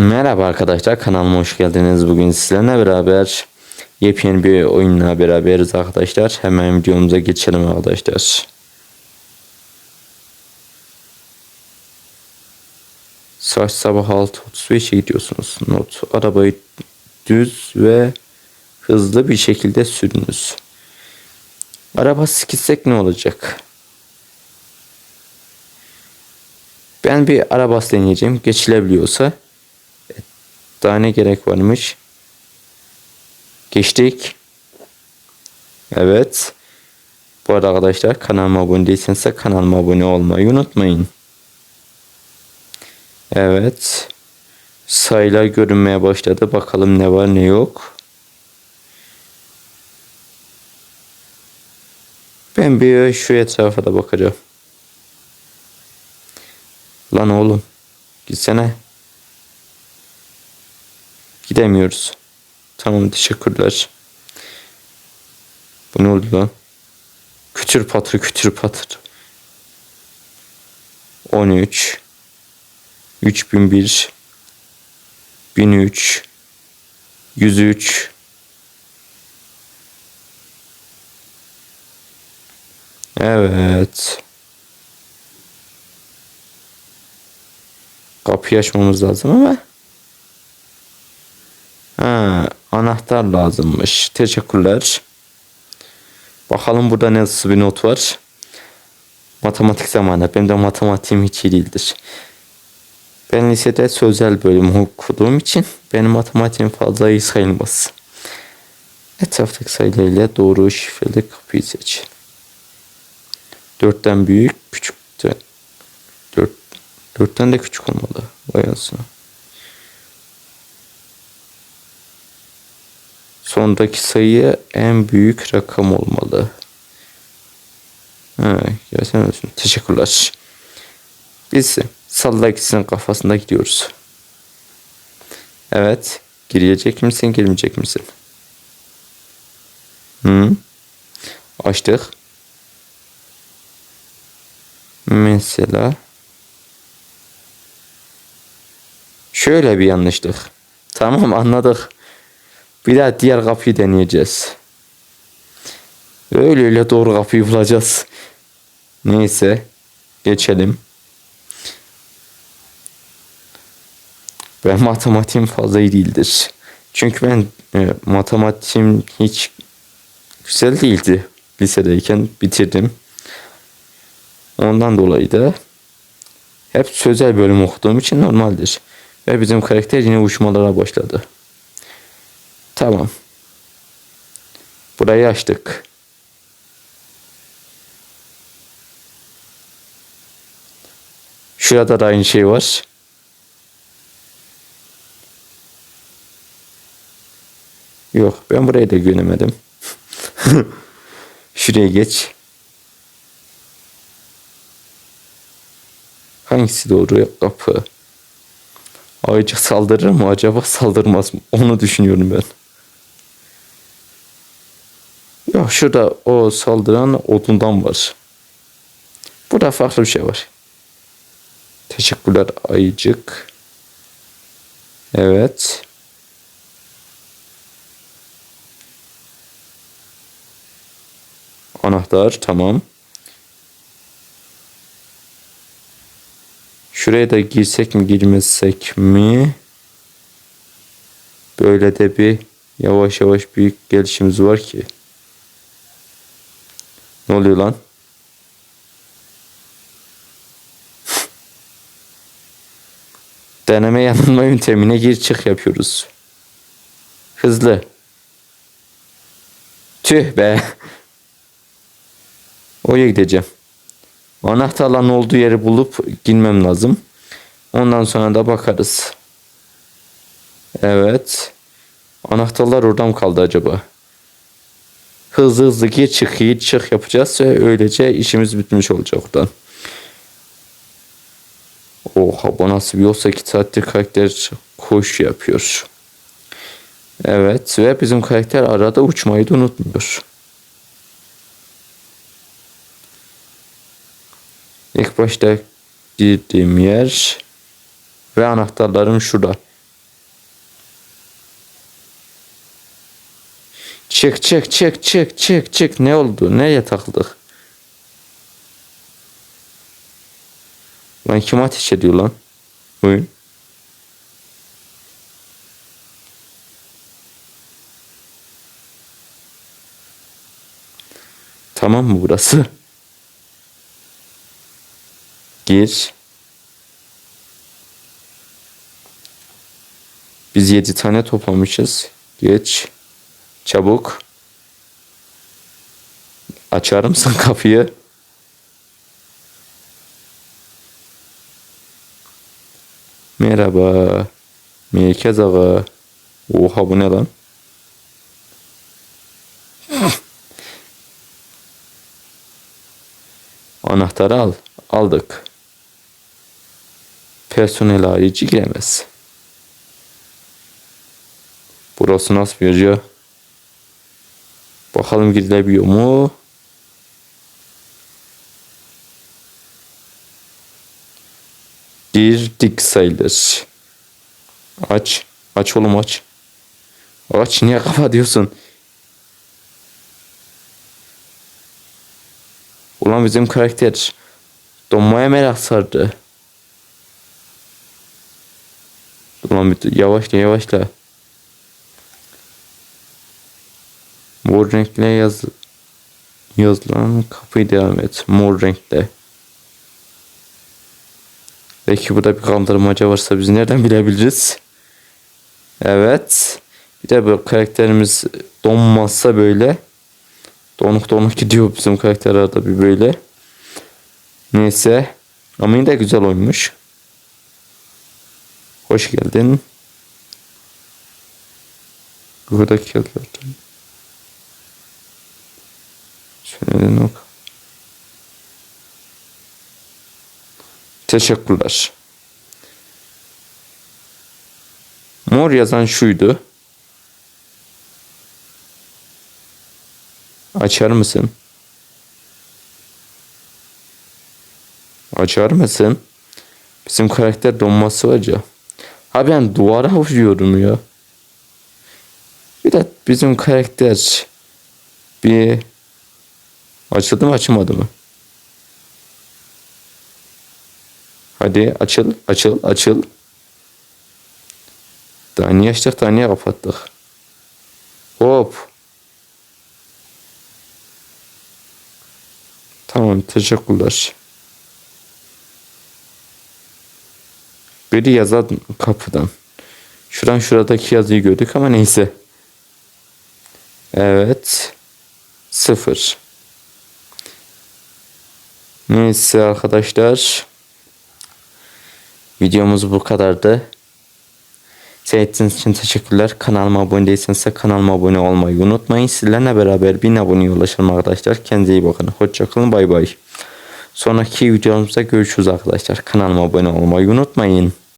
Merhaba arkadaşlar kanalıma hoş geldiniz. Bugün sizlerle beraber yepyeni bir oyunla beraberiz arkadaşlar. Hemen videomuza geçelim arkadaşlar. Saat sabah 6.35'e gidiyorsunuz. Not arabayı düz ve hızlı bir şekilde sürünüz. Araba sikitsek ne olacak? Ben bir arabası deneyeceğim. Geçilebiliyorsa daha ne gerek varmış? Geçtik. Evet. Bu arada arkadaşlar kanalıma abone değilseniz de kanalıma abone olmayı unutmayın. Evet. Sayılar görünmeye başladı. Bakalım ne var ne yok. Ben bir şu etrafa da bakacağım. Lan oğlum. Gitsene. Gidemiyoruz. Tamam teşekkürler. Bu ne oldu lan? Kütür patır kütür patır. 13 3001 1003 103 Evet. Kapıyı açmamız lazım ama Ha, anahtar lazımmış. Teşekkürler. Bakalım burada nasıl bir not var. Matematik zamanı. Benim de matematiğim hiç iyi değildir. Ben lisede sözel bölüm okuduğum için benim matematiğim fazla iyi sayılmaz. Etraftaki sayılarıyla doğru şifreli kapıyı seç. Dörtten büyük, küçükten. Dört, dörtten de küçük olmalı. Vay anasını. Sondaki sayı en büyük rakam olmalı. Ha, gerçekten olsun. Teşekkürler. Biz salla ikisinin kafasında gidiyoruz. Evet. Girecek misin, girmeyecek misin? Hı? Açtık. Mesela şöyle bir yanlışlık. Tamam anladık. Bir daha diğer kapıyı deneyeceğiz. Öyle öyle doğru kapıyı bulacağız. Neyse. Geçelim. Ben matematiğim fazla iyi değildir. Çünkü ben e, matematiğim hiç güzel değildi. Lisedeyken bitirdim. Ondan dolayı da hep sözel bölüm okuduğum için normaldir. Ve bizim karakter yine uçmalara başladı. Tamam. Burayı açtık. Şurada da aynı şey var. Yok ben burayı da göremedim. Şuraya geç. Hangisi doğru kapı? Ayıcık saldırır mı acaba saldırmaz mı? Onu düşünüyorum ben. Yok şurada o saldıran odundan var. Burada farklı bir şey var. Teşekkürler ayıcık. Evet. Anahtar tamam. Şuraya da girsek mi girmesek mi? Böyle de bir yavaş yavaş büyük gelişimiz var ki. Ne oluyor lan? Deneme yanılma yöntemine gir çık yapıyoruz. Hızlı. Tüh be. Oraya gideceğim. Anahtarların olduğu yeri bulup girmem lazım. Ondan sonra da bakarız. Evet. Anahtarlar oradan mı kaldı acaba? Hızlı hızlı gir çık gir çık yapacağız ve öylece işimiz bitmiş olacak oradan. Oha bu nasıl bir yolsa 2 saattir karakter koş yapıyor. Evet ve bizim karakter arada uçmayı da unutmuyor. İlk başta girdiğim yer ve anahtarlarım şurada. Çık çık çık çık çık çık. Ne oldu? Nereye takıldık? Lan kim ateş ediyor lan? Oyun. Tamam mı burası? Gir. Biz 7 tane toplamışız. Geç. Çabuk. Açar mısın kapıyı? Merhaba. Merkez ağa. Oha bu ne lan? Anahtarı al. Aldık. Personel harici giremez. Burası nasıl bir yer? Bakalım girilebiliyor mu? Girdik sayılır. Aç. Aç oğlum aç. Aç niye kapatıyorsun? Ulan bizim karakter donmaya merak sardı. Ulan bir yavaşla yavaşla. Mor renkle yaz yazılan kapıyı devam et. Mor renkle. Belki burada bir kandırmaca varsa biz nereden bilebiliriz? Evet. Bir de bu karakterimiz donmazsa böyle. Donuk donuk gidiyor bizim karakter arada bir böyle. Neyse. Ama yine de güzel oymuş. Hoş geldin. Buradaki yazılardan. Şöyle ok. Teşekkürler. Mor yazan şuydu. Açar mısın? Açar mısın? Bizim karakter donması var ya. Ha ben duvara vuruyorum ya. Bir de bizim karakter bir açıldı mı açılmadı mı? Hadi açıl açıl açıl. Daha niye açtık daha niye kapattık? Hop. Tamam teşekkürler. Biri yazar kapıdan. Şuran şuradaki yazıyı gördük ama neyse. Evet. Sıfır. Neyse arkadaşlar. Videomuz bu kadardı. Seyrettiğiniz için teşekkürler. Kanalıma abone değilseniz de kanalıma abone olmayı unutmayın. Sizlerle beraber 1000 aboneye ulaşalım arkadaşlar. Kendinize iyi bakın. Hoşçakalın. Bay bay. Sonraki videomuzda görüşürüz arkadaşlar. Kanalıma abone olmayı unutmayın.